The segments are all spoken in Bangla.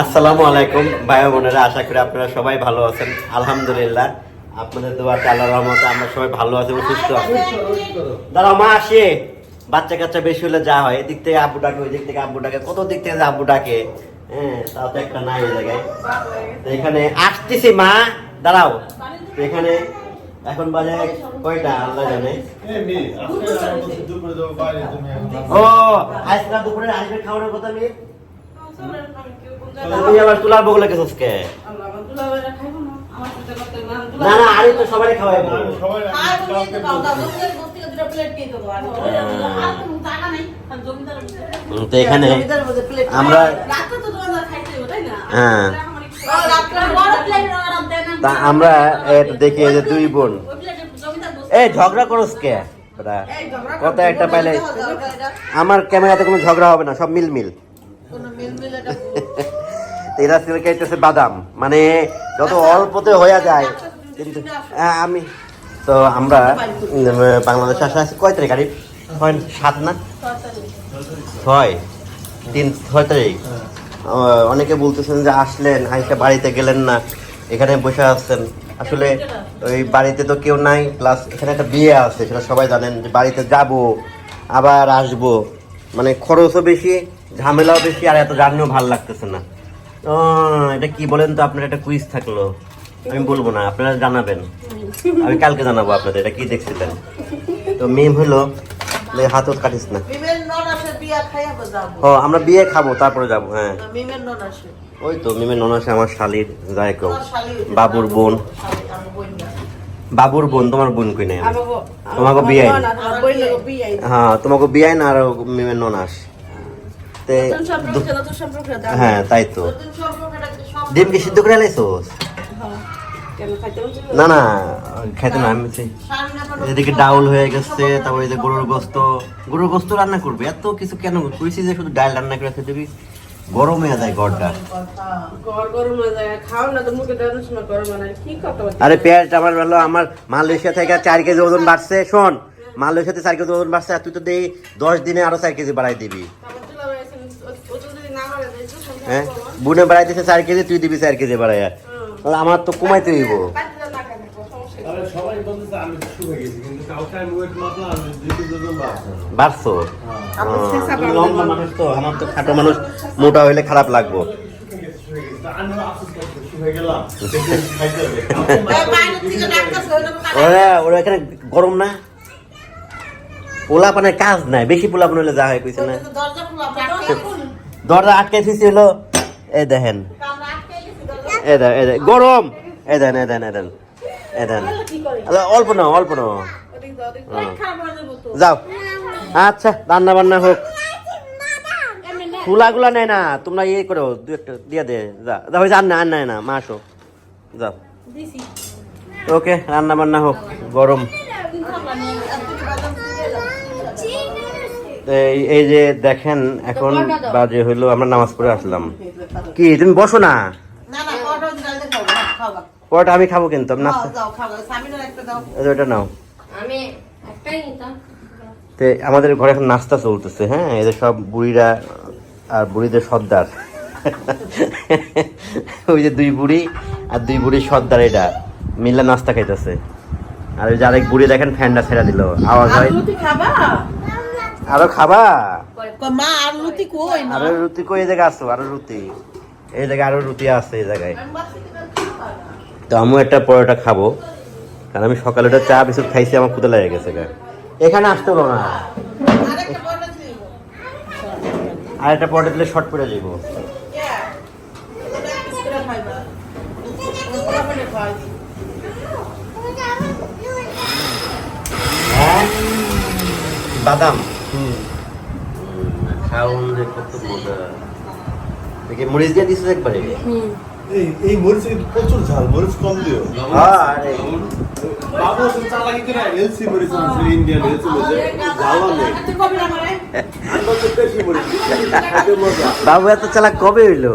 আসসালামু আলাইকুম ভাই বোনেরা আশা করি আপনারা সবাই ভালো আছেন। আলহামদুলিল্লাহ আপনাদের দোয়াতে আল্লাহ রহমতে আমরা সবাই ভালো আছি এবং সুস্থ আছি। দাঁড়াও মা আসে। বাচ্চা কাচ্চা বেশি হলে যা হয় এদিক থেকে আব্বু ডাকে ওই দিক থেকে আব্বু ডাকে কত দিক থেকে আব্বু ডাকে হ্যাঁ তাও তো একটা নাই জায়গায়। তো এখানে আসতেছি মা দাঁড়াও। এখানে এখন বাজে কয়টা আল্লাহ জানে। ও আজকে দুপুরে আসবে খাওয়ানোর কথা নেই তুই আবার তুলার বগলে গেছিস কে না না আরে তো সবারই খাওয়াইবো তো এখানে আমরা হ্যাঁ। তা আমরা দেখি যে দুই বোন। এই ঝগড়া করস কে? কত একটা পাইলে আমার ক্যামেরাতে কোনো ঝগড়া হবে না সব মিল মিল এরা ছিল খাইতেছে বাদাম। মানে যত অল্পতে হয়ে যায় কিন্তু হ্যাঁ, আমি তো আমরা বাংলাদেশে আসা আছে কয় তারিখ আরিফ? ছয়। সাত না? ছয়। তিন ছয় তারিখ। অনেকে বলতেছেন যে আসলেন আইসা বাড়িতে গেলেন না এখানে বসে আসছেন আসলে ওই বাড়িতে তো কেউ নাই প্লাস এখানে একটা বিয়ে আছে সেটা সবাই জানেন যে বাড়িতে যাব আবার আসব। মানে খরচও বেশি ঝামেলাও বেশি আর এত জার্নিও ভালো লাগতেছে না। এটা কি বলেন তো আপনার একটা কুইজ থাকল। আমি বলব না আপনারা জানাবেন। আমি কালকে জানাব আপনাদের এটা কি দেখছিলেন তো মেম হলো লে হাতত কাটিস না। ও আমরা বিয়ে খাব তারপরে যাব হ্যাঁ। ওই তো মিমের ননাসে আমার শালির যায় কেউ বাবুর বোন। বাবুর বোন তোমার বোন কই নাই? তোমাকে বিয়ে হ্যাঁ তোমাকে বিয়ে না আর মিমের ননাস হ্যাঁ তাই তো। ডিম কি সিদ্ধ করে লাইছোস না না খাইতে না আমি চাই এদিকে ডাউল হয়ে গেছে তারপরে যে গরুর গোস্ত। গরুর গোস্ত রান্না করবে এত কিছু কেন কইছি যে শুধু ডাল রান্না করে খেতে দিবি? গরম হয়ে যায় ঘরটা। আরে পেঁয়াজ আমার বলল আমার মালয়েশিয়া থেকে চার কেজি ওজন বাড়ছে শোন মালয়েশিয়াতে চার কেজি ওজন বাড়ছে আর তুই তো দেই দশ দিনে আরও চার কেজি বাড়াই দিবি। হ্যাঁ? বুনে বাড়াই দিছে চার কেজি তুই দিবি চার কেজি বাড়াই তাহলে আমার তো কমাইতে হইব। বাড়ছে? লম্বা মানুষ তো আমার তো খাটো মানুষ মোটা হইলে খারাপ লাগবো। ওরা ওরা এখানে গরম না? পোলা পানের কাজ নাই বেশি পোলা পান হলে যা হয় কইছে না? দরজা আটকে থুইছে হলো এই দেখেন। এই দেন দেন গরম। এ দেন এ দেন এই দেন এই দেন। আচ্ছা, অল্প নাও অল্প নাও। যাও। আচ্ছা রান্না বান্না হোক। ফুলাগুলা নেয় না তোমরা ইয়ে করো দু একটা দিয়ে দে যা। যা হয়েছে আর না আর নাই না মা আসো। যাও। ওকে রান্না বান্না হোক গরম তো এই- এই যে দেখেন এখন বাজে হইল আমরা নামাজ পড়ে আসলাম। কি তুমি বসো না? পরোটা আমি খাব কিন্তু নাস্তা ওটা নাও। আমি তো আমাদের ঘরে এখন নাস্তা চলতেছে হ্যাঁ? এদের সব বুড়িরা আর বুড়িদের সর্দার। ওই যে দুই বুড়ি আর দুই বুড়ির সর্দার এটা মিল্লা নাস্তা খাইতেছে। আর ওই যে আরেক বুড়ি দেখেন ফ্যানটা ছেড়ে দিল আওয়াজ হয় আরও খাবা? মা আর লুতি কই আরও রুটি কই এই জায়গায় আসো আরও রুটি। এই জায়গায় আরও রুটি আছে এই জায়গায়। তো আমিও একটা পরোটা খাব কারণ আমি সকালে ওটা চা বিস্কুট খাইছি আমার ক্ষুদে লেগে গেছে এখানে আসতে হলো না। আর একটা পরোটা দিলে শর্ট পড়ে হ্যাঁ? বাদাম। খাউন যে কত মজা। দেখি মরিচ দিয়ে দিছিস একবারে? এই এই মরিচ প্রচুর ঝাল মরিচ কম দিও। আরে। বাবু চালাকি করে এলসি মরিচ ইন্ডিয়ান এলসি মরিচ। নেই। এত চালাক কবে হইল?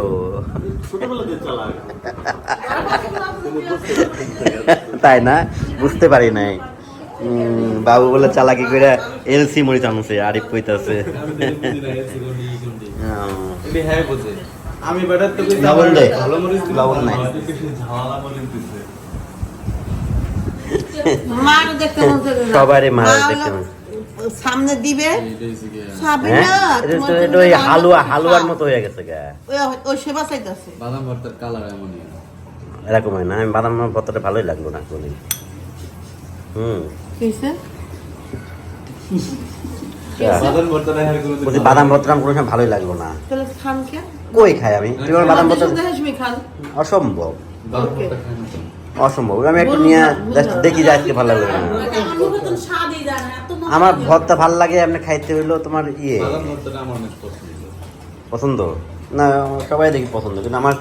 তাই না? বুঝতে পারি নাই। বাবু বলে চালাকি করে এলসি মরিচ আনছে আরিফ কইতাছে। আমি হ্যাঁ বেটার তো কইছি লবণ দে। ভালো মরিচ দিলে লবণ ভালো নাই। হয়। মার মন। সবারই মার দেখতে মন- সামনে দিবে? হ্যাঁ? না এটা তোমার তো ওই হালুয়া হালুয়ার মতো হয়ে গেছে গা। ওই- ওই সেবা চাইতেছে। বাদাম ভর্তার কালার এমনই। এরকম হয় না আমি বাদাম ভর্তাটা ভালোই লাগল না কোনদিন। হুম। কিসে বাদাম কোনো সময় ভালোই লাগল না। কই খাই আমি? বাদাম অসম্ভব। বাদাম ভর্তা খায় না তো। অসম্ভব। আমি একটু নিয়ে। দেখি যে আজকে ভালো লাগবে না আমার ভর্তা ভালো লাগে আপনি খাইতে হইল তোমার ইয়ে। বাদাম ভর্তাটা আমার অনেক পছন্দ। পছন্দ? না সবাই দেখি পছন্দ কিন্তু আমার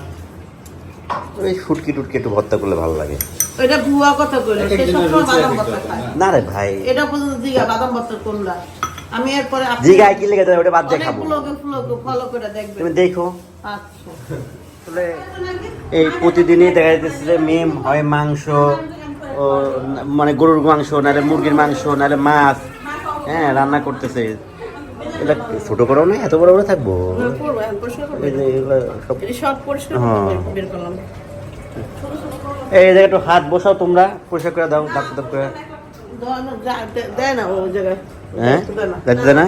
ওই ফুটকি টুটকি একটু ভর্তা করলে ভালো লাগে। এটা ভুয়া কথা কইলো সে সবসময় বাদাম ভর্তা খায়। না রে ভাই। এটা পর্যন্ত জিগা বাদাম ভর্তা আমি এরপরে আপনি- জিগায় কি লেগে ওটা বাদ দিয়ে খাব। ফুলোকে ফলো করে দেখবেন। তুমি দেখো। আচ্ছা। এই প্রতিদিনই দেখা যাচ্ছে যে মেম হয় মাংস ও মানে গরুর মাংস নাহলে মুরগির মাংস নাহলে মাছ হ্যাঁ রান্না করতেছে। এটা ছোট করো না এত বড় বড় থাকব? করব, পরিষ্কার করব। এই যে এগুলো সব এটা সব পরিষ্কার এই জায়গায় একটু হাত বসাও তোমরা পরিষ্কার করে দাও ডাক্তার দাও করে দেয় না, যা- না ওই জায়গায় হ্যাঁ দেয় না।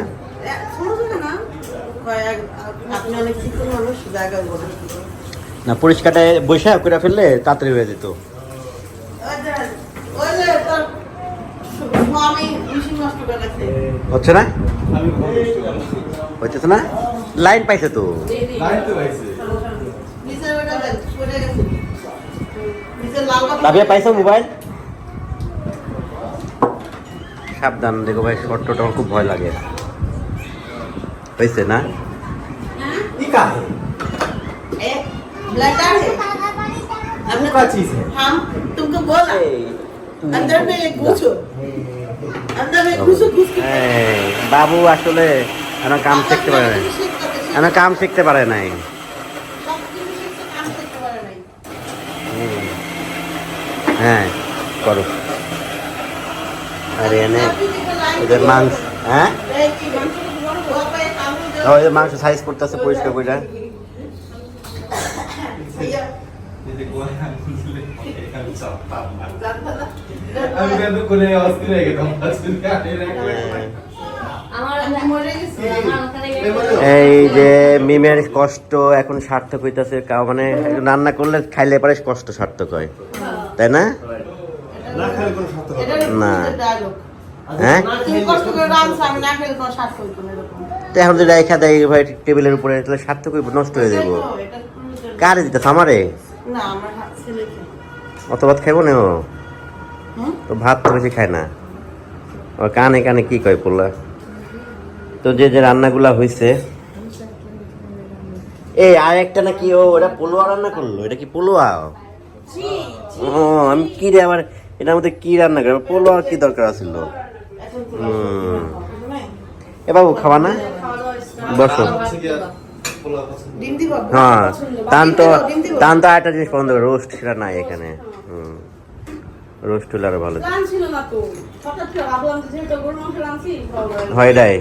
না পরিষ্কারটা বৈশা করে ফেললে তাড়াতাড়ি হয়ে যেত হচ্ছে না। হইতেছে না লাইন পাইছে তো লাইন তো পাইছে। ভাবিয়া পাইছো মোবাইল? সাবধান দেখো ভাই শর্ট টোট আমার খুব ভয় লাগে। হয়েছে না? বাবু আসলে কাম শিখতে পারে না কাম শিখতে পারে নাই। হ্যাঁ করো। আর এনে ওদের মাংস হ্যাঁ? ওই মাংস সাইজ করতেছে, পরিষ্কার করে এই যে মিমের কষ্ট এখন সার্থক হইতাছে মানে রান্না করলে খাইলে পারে কষ্ট সার্থক হয়। তাই না? না। হ্যাঁ? এখন টেবিলের উপরে, তাহলে নষ্ট হয়ে যাব। কারে আমারে। অত ভাত না ও? তো ভাত তো বেশি খায় না। ও কানে কানে কি কয় পড়লা তো যে যে রান্নাগুলা হয়েছে এই আর একটা নাকি ও, ওটা পোলোয়া রান্না করল, এটা কি পোলোয়া? ও আমি কি রে আমার এটার মধ্যে কি রান্না করে পোলোয়া কি দরকার আছিল এ বাবু খাওয়া না বসো? হ্যাঁ তান তো? তান তো একটা জিনিস পছন্দ করে রোস্ট সেটা নাই এখানে হুম রোস্ট হলে আরও ভালো গান ছিল না তো হঠাৎ করে ভাবলাম যে যেহেতু গরু মাংস রাঁধছি হয় নাই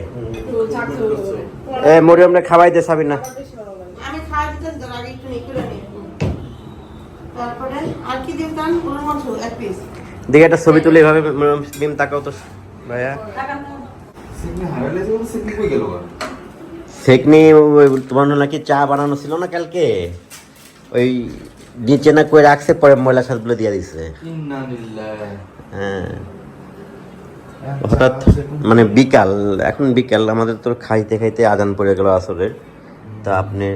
তো চাকরি হলো বলে। এ মরিয়ম খাওয়াই দে সাবি না বেশি ভালো লাগে আমি খাই দিতেন তো আগে একটু নিয়ে করে নিই। তারপরে আর কি দিম তান গরুর মাংস এক পিস দেখে একটা ছবি তুলে এভাবে মিম তাকাও তো ভাইয়া। গেল সেকনি ওই তোমার নাকি চা বানানো ছিল না কালকে? ওই নিচে না কই রাখছে পরে ময়লা সাতগুলো দিয়ে দিছে। হ্যাঁ। হঠাৎ মানে বিকাল এখন বিকাল আমাদের তো খাইতে খাইতে আজান পড়ে গেল আসরের। তা আপনি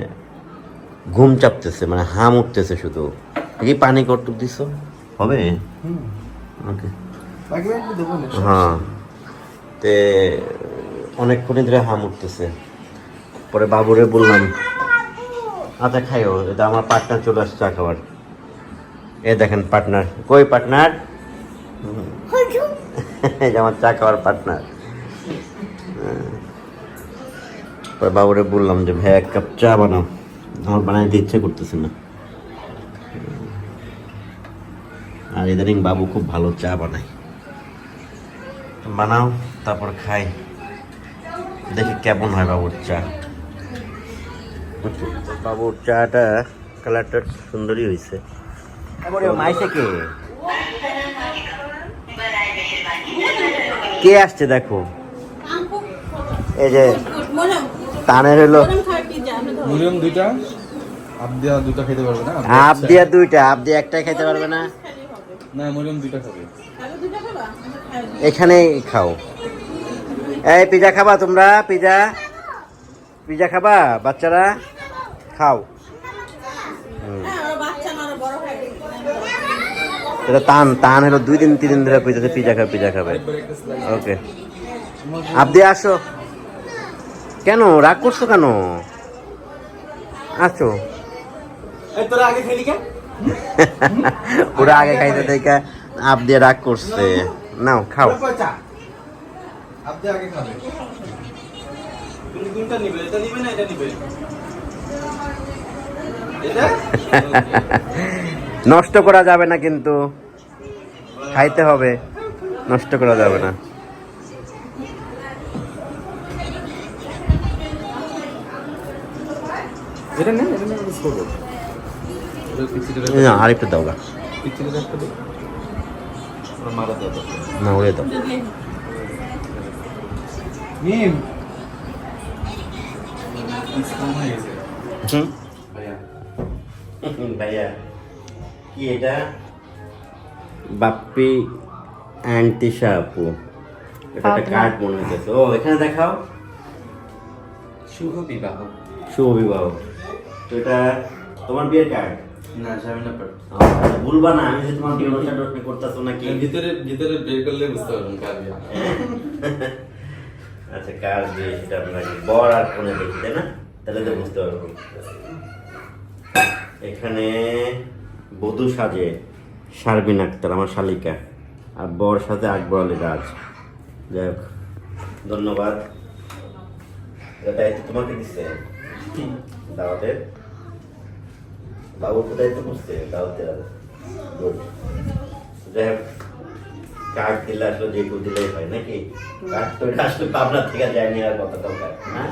ঘুম চাপতেছে মানে হাম উঠতেছে শুধু। কি পানি কটুক দিছ? হবে? ওকে। হ্যাঁ। তে অনেকক্ষণই ধরে হাম উঠতেছে। পরে বাবুরে বললাম আচ্ছা খাইও এটা আমার পার্টনার চলে আসছে চা খাবার। এ দেখেন পার্টনার কই পার্টনার এই যে আমার চা খাওয়ার পার্টনার পরে বাবুরে বললাম যে ভাই এক কাপ চা বানাও। আমার বানাইতে ইচ্ছে করতেছে না। আর ইদানিং বাবু খুব ভালো চা বানায়। বানাও তারপর খাই। দেখি কেমন হয় বাবুর চা। বাবুর চাটা কালারটা সুন্দরই হয়েছে। মাইসে কে? কে আসছে দেখো? এই যে তানের হলো দুইটা? আপ দিয়া দুইটা খেতে পারবে না? দুইটা পারবে দুটো খাবা। এখানেই খাও। এই পিজা খাবা তোমরা পিজা? পিজা খাবা? বাচ্চারা? খাও। হ্যাঁ এটা টান টান হলো দুই দিন তিন দিন ধরে কইতেছে পিজা খাবে পিজা খাবে। ওকে। আপনি আসো। কেন? রাগ করছ কেন? আসো। তোরা আগে খেলি কে? ওরা আগে খাইতে দেখে আপ দিয়ে রাগ করছে। নাও খাও। আপ দিয়া আগে খাবে। তুমি কোনটা নিবে? এটা নিবে না এটা নিবে? নষ্ট করা যাবে না কিন্তু। খাইতে হবে। নষ্ট করা যাবে না। এটা নেই এটা নেই না, আরেকটু দাও ওরা না উড়ে দাও। হয়ে ভাইয়া। কি এটা? বাপ্পি অ্যান্টিশা আপু এটা একটা কার্ড মনে হইতেছে। ও এখানে দেখাও। শুভ বিবাহ। শুভ বিবাহ। তো এটা তোমার বিয়ের কার্ড? না যাবে না পার ভুলবা না আমি যে তোমার বিয়ে অনুষ্ঠান টঅনুষ্ঠান করতেছো নাকি? ভিতরে ভিতরে বের করলে বুঝতে পারবেন কার আচ্ছা কার বিয়ে সেটা আমরা বর আর কোনে দেখি তাই না? তাহলে তো বুঝতে পারব। এখানে বধূ সাজে শারবিন আক্তার আমার শালিকা আর বর সাথে আকবর আলী রাজ। যাই হোক ধন্যবাদ। এটা দায়িত্ব তোমাকে দিচ্ছে দাওয়াতের। বাবু তো দায়িত্ব করছে দাওয়াতের Good. যাই হোক কার্ড দিলে আসলে যে কেউ দিলেই হয় নাকি? কার্ড তো আসলে পাবনা থেকে যায়নি আর কথা দরকার? হ্যাঁ?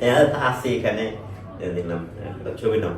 হ্যাঁ, আছে এখানে। দিলাম ছবি নাও।